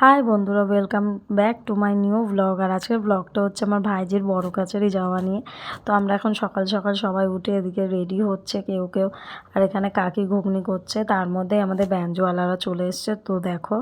High বন্ধুরা welcome back to my new blog আর আজকের ব্লগটা হচ্ছে আমার ভাইজির বড় কাছেরই যাওয়া নিয়ে। তো আমরা এখন সকাল সকাল সবাই উঠে এদিকে রেডি হচ্ছে কেউ কেউ। আর এখানে কাকি ঘুগনি করছে, তার মধ্যে আমাদের ব্যাঞ্জওয়ালারা চলে এসছে। তো দেখো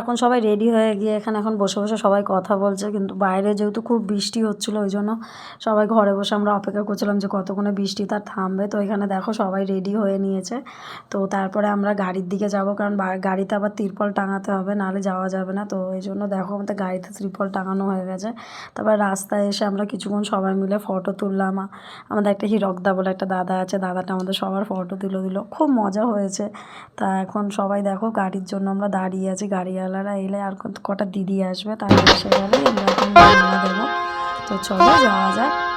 এখন সবাই রেডি হয়ে গিয়ে এখানে এখন বসে বসে সবাই কথা বলছে। কিন্তু বাইরে যেহেতু খুব বৃষ্টি হচ্ছিল, ওই জন্য সবাই ঘরে বসে আমরা অপেক্ষা করছিলাম যে কতক্ষণে বৃষ্টি তার থামবে। তো এখানে দেখো সবাই রেডি হয়ে নিয়েছে। তো তারপরে আমরা গাড়ির দিকে যাব, কারণ গাড়িতে আবার তিরপল টাঙাতে হবে, নাহলে যাওয়া যাবে না। তো এই জন্য দেখো আমাদের গাড়িতে ত্রিপল টাঙানো হয়ে গেছে। তারপর রাস্তায় এসে আমরা কিছুক্ষণ সবাই মিলে ফটো তুললাম। আমাদের একটা হিরকদা বলে একটা দাদা আছে, দাদাটা আমাদের সবার ফটো তুলে দিল। খুব মজা হয়েছে। তা এখন সবাই দেখো গাড়ির জন্য আমরা দাঁড়িয়ে আছি গাড়িওয়ালারা এলে আর কত- কটা দিদি আসবে তারা এসে গেলে আমরা দেবো। তো চলো যাওয়া যাক।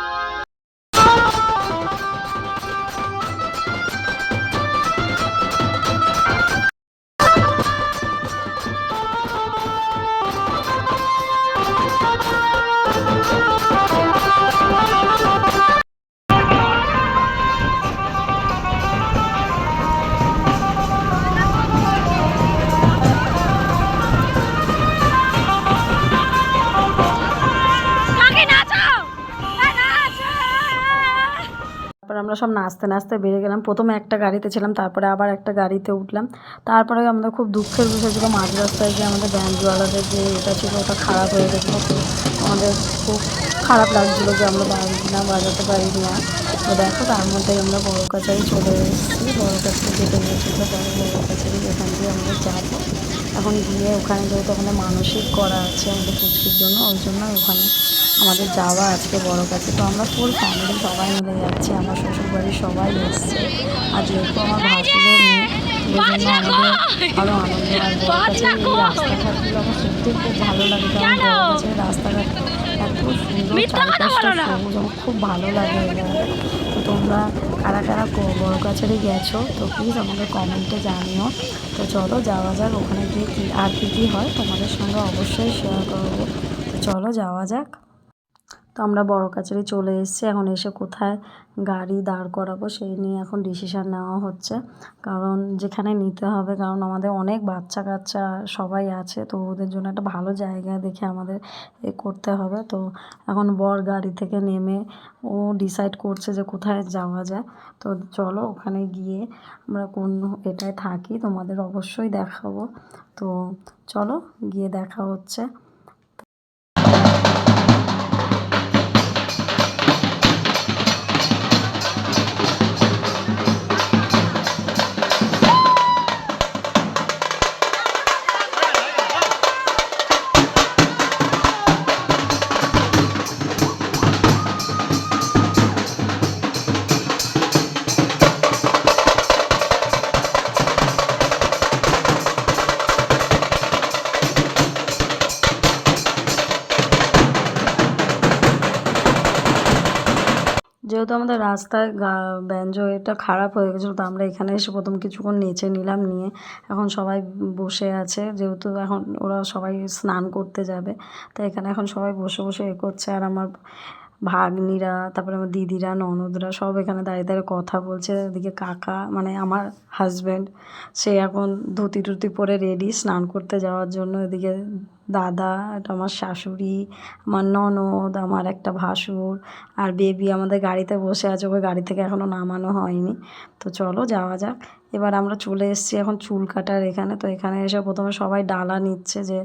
আমরা সব নাচতে নাচতে বেরিয়ে গেলাম। প্রথমে একটা গাড়িতে ছিলাম, তারপরে আবার একটা গাড়িতে উঠলাম। তারপরে আমাদের খুব দুঃখের বিষয় ছিল মাঝ রাস্তায় যে আমাদের ব্যান্ডওয়ালাদের যে এটা ছিল, ওটা খারাপ হয়ে গেছিল। আমাদের খুব খারাপ লাগছিল যে আমরা বাড়ি না, বাজাতে পারি না তো দেখো, তার মধ্যেই আমরা বড় কাছারি চলে এসেছি। বড় কাছে যেতে গিয়েছিল বড় বড় কাছারি যেখান দিয়ে আমরা যাব। এখন গিয়ে ওখানে যেহেতু ওখানে মানসিক করা আছে আমাদের পুচকির জন্য, ওই জন্য ওখানে আমাদের যাওয়া আজকে বড় কাছে। তো আমরা ফুল ফ্যামিলি সবাই মিলে যাচ্ছি আমার শ্বশুরবাড়ির সবাই এসছে। আর যেহেতু আমার ভাসুরের মেয়ে আরও আনন্দ আর বড় কাছে এই রাস্তাঘাটগুলো আমার সত্যি খুব ভালো লাগে কারণ বড় কাছে রাস্তাঘাট এত সুন্দর চারিপাশটা সবুজ আমার খুব ভালো লাগে তো তোমরা কারা কারা বড় কাছারি গেছো তো প্লিজ আমাকে কমেন্টে জানিও। তো চলো যাওয়া যাক ওখানে গিয়ে কী আর কী কী হয় তোমাদের সঙ্গে অবশ্যই শেয়ার করব। তো চলো যাওয়া যাক। তো আমরা বড় কাছারি চলে এসেছি। এখন এসে কোথায় গাড়ি দাঁড় করাবো সেই নিয়ে এখন ডিসিশান নেওয়া হচ্ছে। কারণ যেখানে নিতে হবে, কারণ আমাদের অনেক বাচ্চা কাচ্চা সবাই আছে, তো ওদের জন্য একটা ভালো জায়গা দেখে আমাদের এ করতে হবে। তো এখন বর গাড়ি থেকে নেমে ও ডিসাইড করছে যে কোথায় যাওয়া যায়। তো চলো ওখানে গিয়ে আমরা কোন এটায় থাকি, তোমাদের অবশ্যই দেখাবো। তো চলো গিয়ে দেখা হচ্ছে। আমাদের রাস্তায় ব্যঞ্জ এটা খারাপ হয়ে গেছিল, তো আমরা এখানে এসে প্রথম কিছুক্ষণ নেচে নিলাম, নিয়ে এখন সবাই বসে আছে, যেহেতু এখন ওরা সবাই স্নান করতে যাবে, তো এখানে এখন সবাই বসে বসে এ করছে, আর আমার ভাগ্নিরা, তারপরে আমার দিদিরা, ননদরা সব এখানে দাঁড়িয়ে দাঁড়িয়ে কথা বলছে, এদিকে কাকা মানে আমার হাজব্যান্ড সে এখন ধুতি টুতি পরে রেডি স্নান করতে যাওয়ার জন্য এদিকে দাদা, এটা আমার শাশুড়ি, আমার ননদ, আমার একটা ভাসুর আর বেবি আমাদের গাড়িতে বসে আছে, ওকে গাড়ি থেকে এখনও নামানো হয়নি। তো চলো যাওয়া যাক। এবার আমরা চলে এসেছি এখন চুল কাটার এখানে। তো এখানে এসে প্রথমে সবাই ডালা নিচ্ছে যে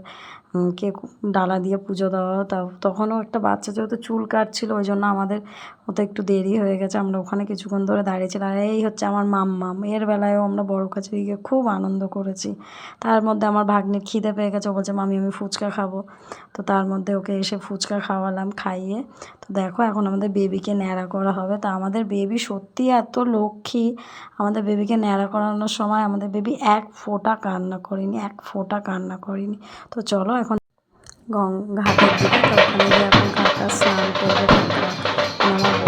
কে ডালা দিয়ে পুজো দেওয়া তা তখনও একটা বাচ্চা যেহেতু চুল কাটছিল, ওই জন্য আমাদের মতো একটু দেরি হয়ে গেছে। আমরা ওখানে কিছুক্ষণ ধরে দাঁড়িয়েছিলাম। আর এই হচ্ছে আমার মাম্মাম এর বেলায়ও আমরা বড় কাছে গিয়ে খুব আনন্দ করেছি। তার মধ্যে আমার ভাগ্নির খিদে পেয়ে গেছে। বলছে, মামি, আমি ফুচকা খাব। তো তার মধ্যে ওকে এসে ফুচকা খাওয়ালাম, খাইয়ে। তো দেখো এখন আমাদের বেবিকে ন্যাড়া করা হবে। তা আমাদের বেবি সত্যি এত লক্ষ্মী। আমাদের বেবিকে ন্যাড়া করানোর সময় আমাদের বেবি এক ফোঁটা কান্না করিনি, এক ফোঁটা কান্না করিনি। তো চলো এখন গং ঘাটের দিকে তো ওখানে এখন কাকা স্নান করবে কাকা। আমার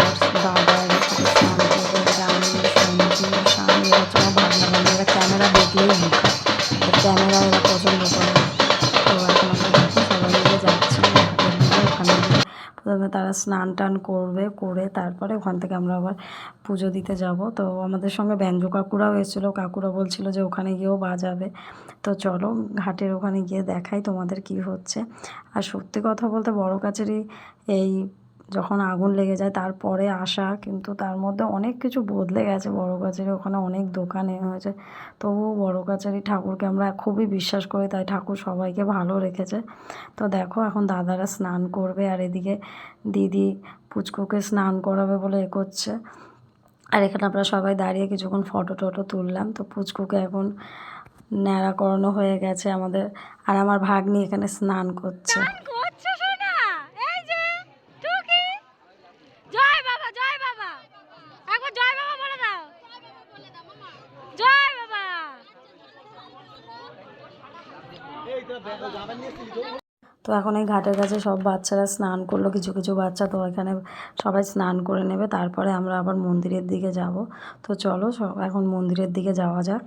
তারা স্নান টান করবে, করে তারপরে ওখান থেকে আমরা আবার পুজো দিতে যাব। তো আমাদের সঙ্গে ব্যঞ্জ কাকুরাও এসেছিল। কাকুরা বলছিল যে ওখানে গিয়েও বাজাবে। তো চলো ঘাটের ওখানে গিয়ে দেখাই তোমাদের কি হচ্ছে। আর সত্যি কথা বলতে বড় কাছেরই এই যখন আগুন লেগে যায় তারপরে আসা, কিন্তু তার মধ্যে অনেক কিছু বদলে গেছে বড় কাছারি ওখানে অনেক দোকানে হয়েছে। তবুও বড় কাছারি ঠাকুরকে আমরা খুবই বিশ্বাস করি, তাই ঠাকুর সবাইকে ভালো রেখেছে। তো দেখো, এখন দাদারা স্নান করবে আর এদিকে দিদি পুচকুকে স্নান করাবে বলে এ করছে। আর এখানে আমরা সবাই দাঁড়িয়ে কিছুক্ষণ ফটো টটো তুললাম। তো পুচকুকে এখন ন্যাড়া করানো হয়ে গেছে আমাদের। আর আমার ভাগ্নি এখানে স্নান করছে করছ শোনা এই যে টুকি জয় বাবা জয় বাবা একবার জয় বাবা বলে দাও জয় বাবা তো এখন এই ঘাটের কাছে সব বাচ্চারা স্নান করল, কিছু কিছু বাচ্চা তো এখানে সবাই স্নান করে নেবে। তারপরে আমরা আবার মন্দিরের দিকে যাব। তো চলো এখন মন্দিরের দিকে যাওয়া যাক।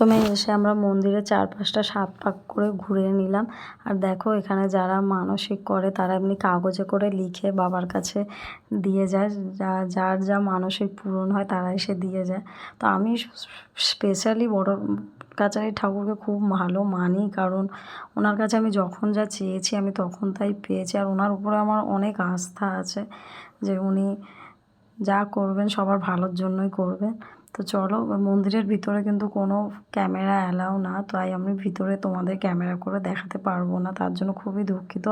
প্রথমে এসে আমরা মন্দিরের চারপাশটা সাত পাক করে ঘুরে নিলাম। আর দেখো এখানে যারা মানসিক করে, তারা এমনি কাগজে করে লিখে বাবার কাছে দিয়ে যায়। যা, যার যা মানসিক পূরণ হয় তারা এসে দিয়ে যায়। তো আমি স্পেশালি বড় কাচারি ঠাকুরকে খুব ভালো মানি, কারণ ওনার কাছে আমি যখন যা চেয়েছি, আমি তখন তাই পেয়েছি। আর ওনার উপরে আমার অনেক আস্থা আছে যে উনি যা করবেন, সবার ভালোর জন্যই করবেন। তো চলো মন্দিরের ভিতরে কিন্তু কোনো ক্যামেরা অ্যালাও না, তাই আমি ভিতরে তোমাদের ক্যামেরা করে দেখাতে পারব না, তার জন্য খুবই দুঃখিত।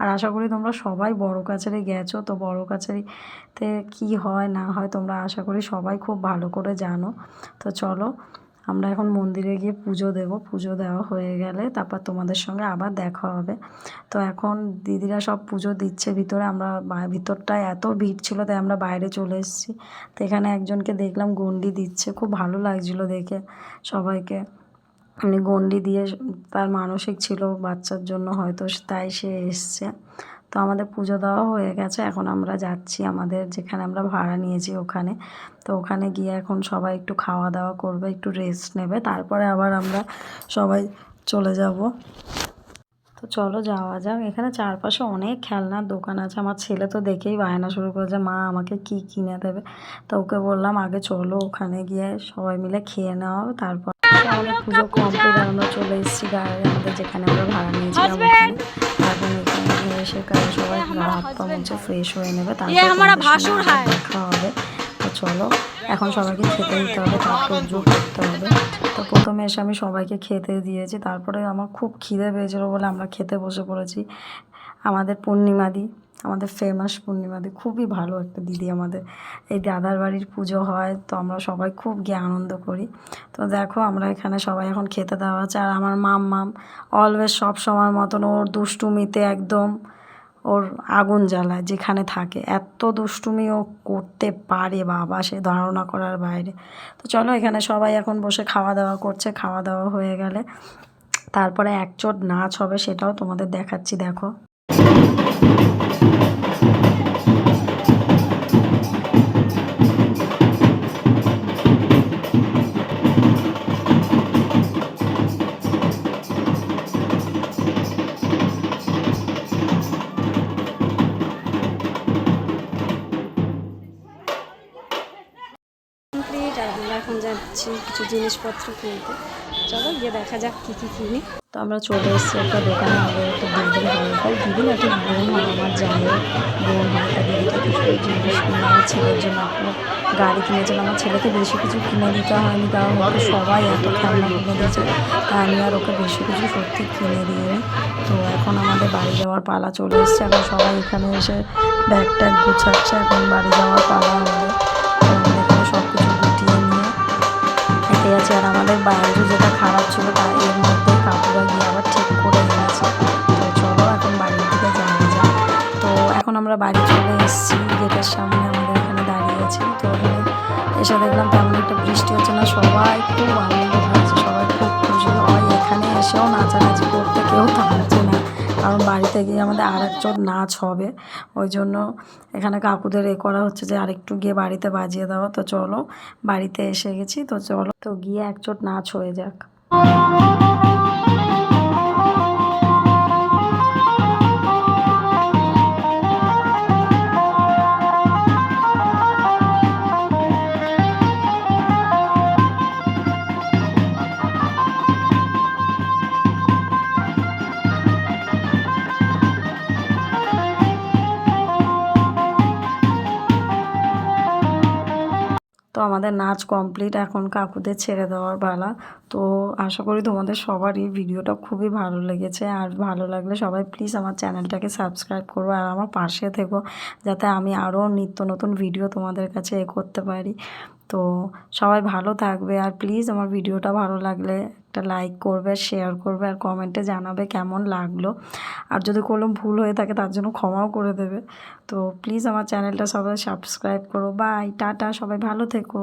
আর আশা করি তোমরা সবাই বড় কাছারি গেছো, তো বড় কাছারিতে কী হয় না হয় তোমরা আশা করি সবাই খুব ভালো করে জানো। তো চলো আমরা এখন মন্দিরে গিয়ে পুজো দেব। পুজো দেওয়া হয়ে গেলে তারপর তোমাদের সঙ্গে আবার দেখা হবে। তো এখন দিদিরা সব পুজো দিচ্ছে ভিতরে। আমরা ভিতরটায় এত ভিড় ছিল তাই আমরা বাইরে চলে এসেছি। তো এখানে একজনকে দেখলাম গন্ডি দিচ্ছে। খুব ভালো লাগছিল দেখে সবাইকে। এমনি গন্ডি দিয়ে তার মানসিক ছিল বাচ্চার জন্য হয়তো, তাই সে এসছে। তো আমাদের পুজো দেওয়া হয়ে গেছে। এখন আমরা যাচ্ছি আমাদের যেখানে আমরা ভাড়া নিয়েছি ওখানে। তো ওখানে গিয়ে এখন সবাই একটু খাওয়া দাওয়া করবে, একটু রেস্ট নেবে। তারপরে আবার আমরা সবাই চলে যাব। তো চলো যাওয়া যাক। এখানে চারপাশে অনেক খেলনার দোকান আছে। আমার ছেলে তো দেখেই বায়না শুরু করেছে, মা, আমাকে কি কিনে দেবে? তো ওকে বললাম, আগে চলো ওখানে গিয়ে সবাই মিলে খেয়ে নেওয়া হবে। তারপর পুজো কমপ্লিট আমরা চলে এসেছি আমাদের যেখানে আমরা ভাড়া নিয়েছিলাম এখন এখানে এসে কারণ সবাই হাত পা মুছে ফ্রেশ হয়ে নেবে তারপর হবে। তো চলো এখন সবাইকে খেতে দিতে হবে তারপর যোগ করতে হবে। তো প্রথমে এসে আমি সবাইকে খেতে দিয়েছি তারপরে আমার খুব খিদে পেয়েছিলো বলে আমরা খেতে বসে পড়েছি। আমাদের পূর্ণিমাদি আমাদের ফেমাস পূর্ণিমাদি খুবই ভালো একটা দিদি আমাদের। এই দাদার বাড়ির পুজো হয়, তো আমরা সবাই খুব গিয়ে আনন্দ করি। তো দেখো, আমরা এখানে সবাই এখন খেতে দেওয়া আছে। আর আমার মাম মাম অলওয়েজ সব সময় মতন ওর দুষ্টুমিতে একদম ওর আগুন জ্বালায়, যেখানে থাকে। এত দুষ্টুমি ও করতে পারে বাবা, সে ধারণা করার বাইরে। তো চলো, এখানে সবাই এখন বসে খাওয়া দাওয়া করছে। খাওয়া দাওয়া হয়ে গেলে তারপরে একচোট নাচ হবে, সেটাও তোমাদের দেখাচ্ছি, দেখো। যাচ্ছি কিছু জিনিসপত্র কিনতে। চলো গিয়ে দেখা যাক কী কী কিনি। তো আমরা চলে এসেছি একটা দোকানে, আমাদের একটা দিদির তাই দিদি না ঠিক বোন হয়, আমার জায়ের বোন তা দিদিকে কিছু জিনিস কিনে আমার ছেলের জন্য গাড়ি কিনেছিলাম আমার ছেলেকে বেশি কিছু কিনে দিতে হয়নি, কারণ ওকে সবাই এত খেলনা কিনে দিয়েছে। তাই আমি আর ওকে বেশি কিছু সত্যি কিনে দিইনি। তো এখন আমাদের বাড়ি যাওয়ার পালা চলে এসছে। এখন সবাই এখানে এসে ব্যাগ ট্যাগ গুছাচ্ছে, এখন বাড়ি যাওয়ার পালা আমরা বাড়ি চলে এসেছি, গেটের সামনে আমাদের এখানে দাঁড়িয়ে আছি। তো ওখানে এসে দেখলাম তেমন একটা বৃষ্টি হচ্ছে না, সবাই খুব আনন্দ হয়েছে, সবাই খুব খুশি। হয় এখানে এসেও নাচানাচি করতে কেউ থামছে না, কারণ বাড়িতে গিয়ে আমাদের আর একজন নাচ হবে। ওই জন্য এখানে কাকুদের এ করা হচ্ছে যে আরেকটু গিয়ে বাড়িতে বাজিয়ে দেওয়া। তো চলো বাড়িতে এসে গেছি, তো চলো। তো গিয়ে একচোট নাচ হয়ে যাক। আমাদের নাচ কমপ্লিট এখন কাকুদের ছেড়ে দেওয়ার পালা। তো আশা করি তোমাদের সবারই ভিডিওটা খুবই ভালো লেগেছে। আর ভালো লাগলে সবাই প্লিজ আমার চ্যানেলটাকে সাবস্ক্রাইব করো আর আমার পাশে থেকো যাতে আমি আরও নিত্য নতুন ভিডিও তোমাদের কাছে এ করতে পারি। তো সবাই ভালো থাকবে আর প্লিজ আমার ভিডিওটা ভালো লাগলে একটা লাইক করবে শেয়ার করবে আর কমেন্টে জানাবে কেমন লাগল। আর যদি কোনো ভুল হয়ে থাকে তার জন্য ক্ষমাও করে দেবে। তো প্লিজ আমার চ্যানেলটা সবাই সাবস্ক্রাইব করো। বাই টাটা, সবাই ভালো থেকো।